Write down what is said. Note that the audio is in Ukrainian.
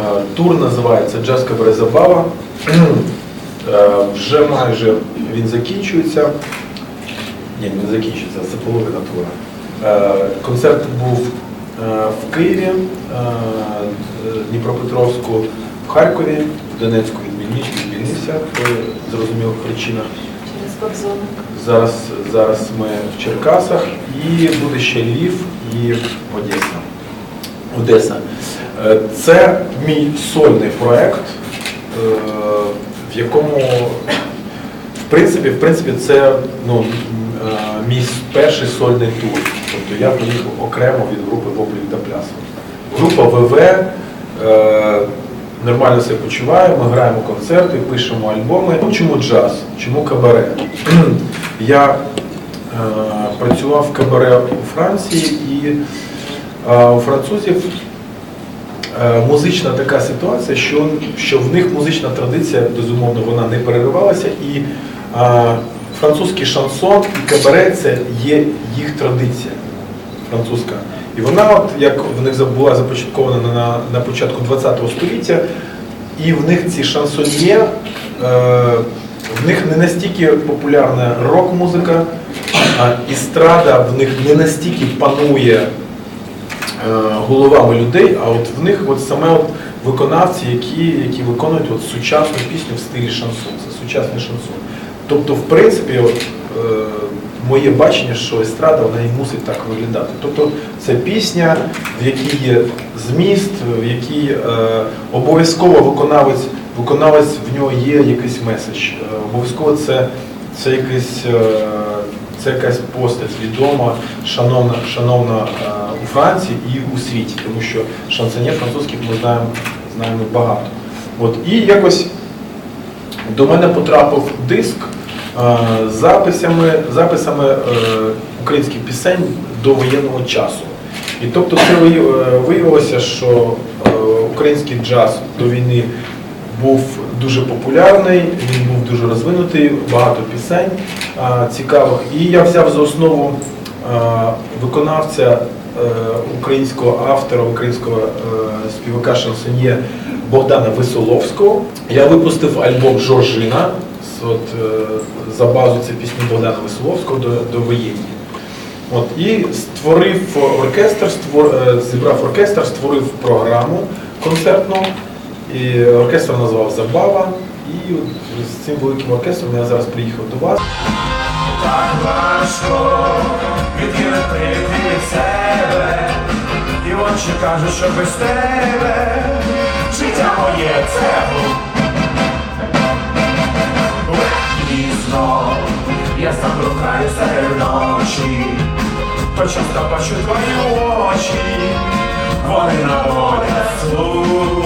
Е, Тур називається Джаз Кабаре Забава. Е, Вже майже він закінчується. Ні, не закінчується, це половина тура. Е, Концерт був в Києві, Дніпропетровську, в Харкові, в Донецьку відмінився, по зрозумілих причинах. Зараз, зараз ми в Черкасах і буде ще Львів і Одеса. Одеса. Е, Це мій сольний проект, е, в якому, в принципі, в принципі, це ну, е, мій перший сольний тур. Тобто я поїхав окремо від групи Поплів та плясу. Група ВВ нормально себе почуває, ми граємо концерти, пишемо альбоми. Ну, Чому джаз? Чому кабаре? Я працював в кабаре у Франції і у французів музична така ситуація, що, що в них музична традиція, безумовно, вона не переривалася, і е, французький шансон і кабаре це є їх традиція французька. І вона, от як в них була започаткована на, на початку ХХ століття, і в них ці шансоньє, е, в них не настільки популярна рок-музика, а істрада в них не настільки панує е, головами людей, а от в них от саме от виконавці, які, які виконують от сучасну пісню в стилі шансон. Це сучасний шансон. Тобто, в принципі, от, е, моє бачення, що естрада вона і мусить так виглядати. Тобто це пісня, в якій є зміст, в якій е, обов'язково виконавець, виконавець в нього є якийсь меседж. Е, обов'язково це, це якийсь. Е, це якась постать відома, шановна, шановна е, у Франції і у світі, тому що шансонє французьких ми знаємо, знаємо багато. От, і якось до мене потрапив диск е, з записами, записами е, українських пісень до воєнного часу. І тобто це виявилося, що український джаз до війни був дуже популярний, він був дуже розвинутий, багато пісень цікавих. І я взяв за основу виконавця е, українського автора, українського е, співака шансоньє Богдана Висоловського. Я випустив альбом Жоржина. От, е, за базу це пісні Богдана Висоловського до, до воєнні. От, і створив оркестр, створ, зібрав оркестр, створив програму концертну. І оркестр назвав Забава. І от з цим великим оркестром я зараз приїхав до вас. Так важко відділити від себе, і очі кажуть, що без тебе життя моє це я сам рухаю серед ночі, то часто бачу твої очі, вони наводять слух.